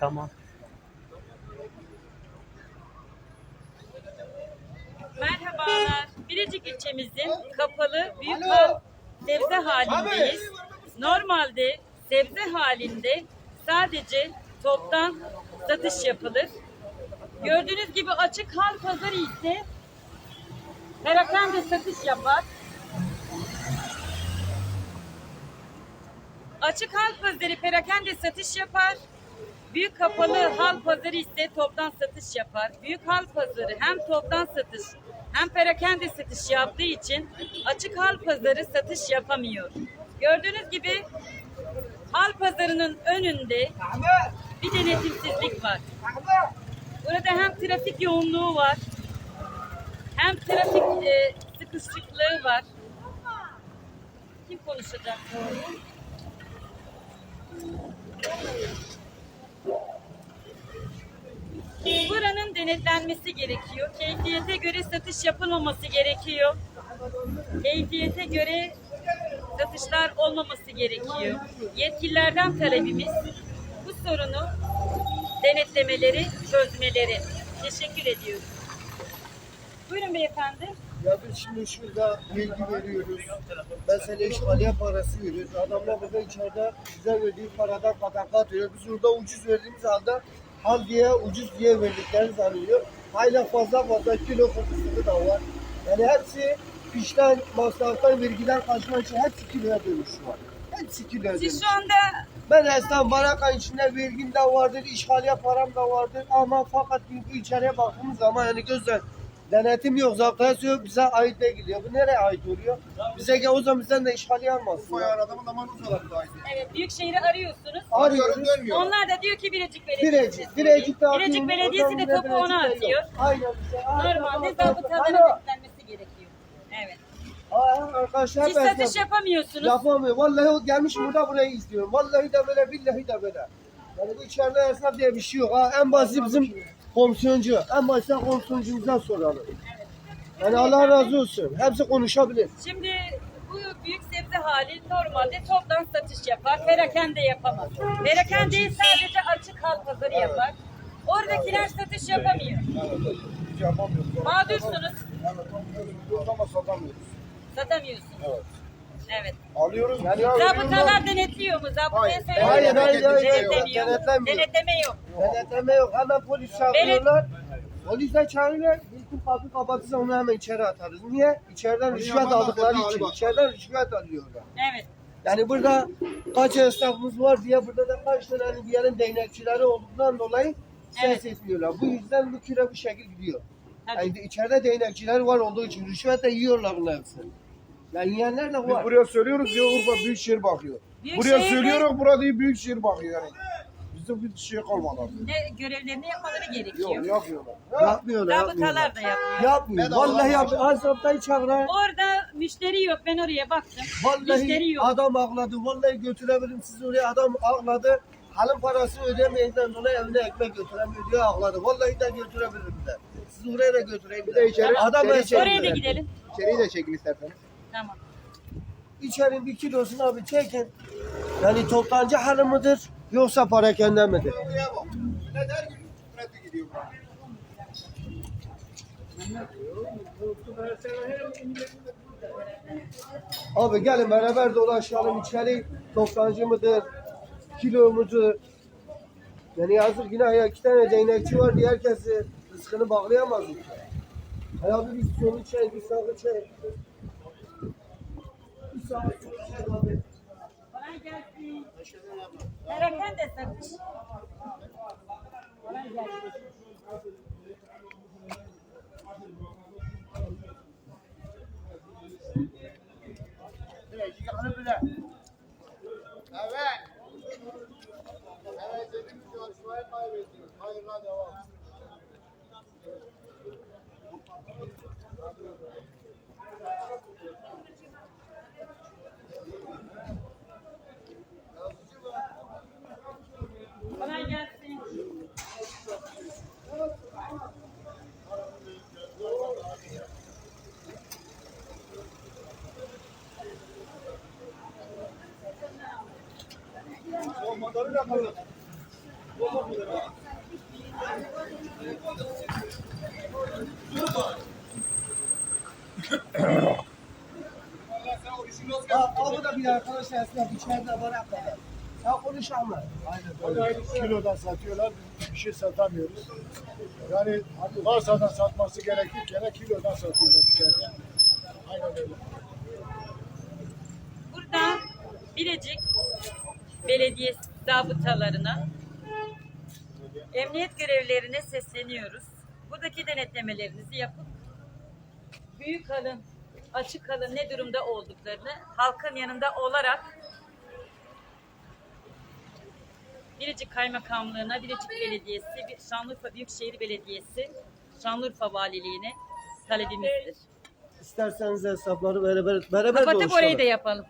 Tamam. Merhabalar. Bilecik ilçemizin kapalı büyükhan sebze halindeyiz. Normalde sebze halinde sadece toptan satış yapılır. Gördüğünüz gibi açık hal pazarı ise perakende satış yapar. Açık hal pazarı perakende satış yapar. Büyük kapalı hal pazarı ise toptan satış yapar. Büyük hal pazarı hem toptan satış hem perakende satış yaptığı için açık hal pazarı satış yapamıyor. Gördüğünüz gibi hal pazarının önünde bir denetimsizlik var. Burada hem trafik yoğunluğu var hem trafik e, sıkışıklığı var. Kim konuşacak? Buranın denetlenmesi gerekiyor. Keyfiyete göre satış yapılmaması gerekiyor. Keyfiyete göre satışlar olmaması gerekiyor. Yetkililerden talebimiz bu sorunu denetlemeleri, çözmeleri. Teşekkür ediyoruz. Buyurun beyefendi. Ya biz şimdi şurada bilgi veriyoruz. Mesela işgaliye parası veriyoruz. Adamlar burada içeride bize verdiği paradan katak atıyor. Biz burada ucuz verdiğimiz halde hal diye ucuz diye verdiklerini sanıyor. Hala fazla fazla kilo kokusu da var. Yani hepsi işten, masraftan, vergiden kaçmak için hepsi kiloya dönüş şu an. Hepsi kiloya dönüş. Siz şu anda Ben esnaf baraka içinde vergim de vardır, işgaliye param da vardır ama fakat bu içeriye baktığımız zaman yani gözler denetim yok, zaptası yok, bize ait değil gidiyor. Bu nereye ait oluyor? Bize gel o zaman bizden de işgaliye almasın. Koyar adamın damarı uzalar da aynı. evet Büyükşehir'i arıyorsunuz. Arıyoruz. Dönmüyor. Onlar da diyor ki Bilecik Belediyesi. Birecik, Birecik de atıyor. Bilecik Belediyesi de topu ona atıyor. Aynen. işte. Aynen. Normalde Aynen. denetlenmesi gerekiyor. Evet. Aynen arkadaşlar. Siz ben satış yapamıyorsunuz. Yapamıyor. Vallahi o gelmiş burada burayı izliyorum. Vallahi de böyle, billahi de böyle. Yani bu içeride esnaf diye bir şey yok. Ha, en basit bizim komisyoncu. En basit komisyoncumuzdan soralım. Yani Allah razı olsun. Hepsi konuşabilir. Şimdi bu büyük sebze hali normalde toptan satış yapar. Perakende yapamaz. Perakendeyi sadece açık hal pazarı yapar. Oradakiler satış yapamıyor. Hiç yapamıyoruz. Mağdursunuz. Evet, ama satamıyoruz. Satamıyorsunuz. Evet. Evet. Alıyoruz. Yani- ya, Zabıtalar denetliyor mu? Zabıtaya Hayır. söylüyor. Hayır, hayır, hayır, Denetlemiyor. denetlemiyor. Denetleme yok. Denetleme yok. Hemen polis çağırıyorlar. Polis de çağırıyorlar. Bizim kapı kapatırsa onu hemen içeri atarız. Niye? İçeriden rüşvet yapamaz, aldıkları için. İçeriden rüşvet alıyorlar. Evet. Yani burada kaç esnafımız var diye burada da kaç tane hani bir yerin değnekçileri olduğundan dolayı ses Evet. etmiyorlar. Bu yüzden bu kira bu şekil gidiyor. Tabii. Yani içeride değnekçiler var olduğu için rüşvet de yiyorlar bunun hepsini. Yani yiyenler de Biz var. buraya söylüyoruz ya Urfa Büyükşehir bakıyor. Büyükşehir'de- Buraya söylüyoruz burada değil Büyükşehir bakıyor yani. Bizde bir şey kalmadı. artık. Ne görevlerini yapmaları Yok gerekiyor. yapmıyorlar. Yapmıyorlar, yapmıyorlar. Zabıtalar da yapmıyor. Yapmıyor. Bedava Vallahi var. yapmıyor. Az haftayı çağıran. Orada müşteri yok. Ben oraya baktım. Müşteri Vallahi yok. adam ağladı. Vallahi götürebilirim sizi oraya. Adam ağladı. Halın parasını ödemeyenden dolayı evine ekmek götüremiyor diye ağladı. Vallahi de götürebilirim de. Sizi oraya da götüreyim. Bir de içeri- Adam içeri ben. Oraya da gidelim. İçeriği de çekin isterseniz. Tamam. İçerinin bir kilosunu abi çekin. Yani toptancı halı mıdır yoksa parakende midir? Abi gelin beraber dolaşalım içeri toptancı mıdır, kilo mudur? Yani yazık yine ya iki tane değnekçi var diye herkesi rızkını bağlayamaz mı? Hay abi bir sonu çek, bir sağı çek. Bir sağı çek abi. Kolay gelsin. Perakende satış. Kolay gelsin. Evet. Evet dedim ki yarışmayı kaybediyoruz. Hayırla devam. Bu da bir arkadaş esnaf içeride var hakikaten. Ha konuşanlar. Kilodan satıyorlar, bir şey satamıyoruz. Yani varsadan satması gerekirken kilodan satıyorlar içeride. Aynen öyle. Burada Bilecik Belediyesi zabıtalarına, emniyet görevlilerine sesleniyoruz. Buradaki denetlemelerinizi yapıp büyük halın, açık halın ne durumda olduklarını halkın yanında olarak Bilecik Kaymakamlığı'na, Bilecik Belediyesi, Şanlıurfa Büyükşehir Belediyesi, Şanlıurfa Valiliğine talebimizdir. İsterseniz hesapları beraber beraber Kapatıp orayı da yapalım.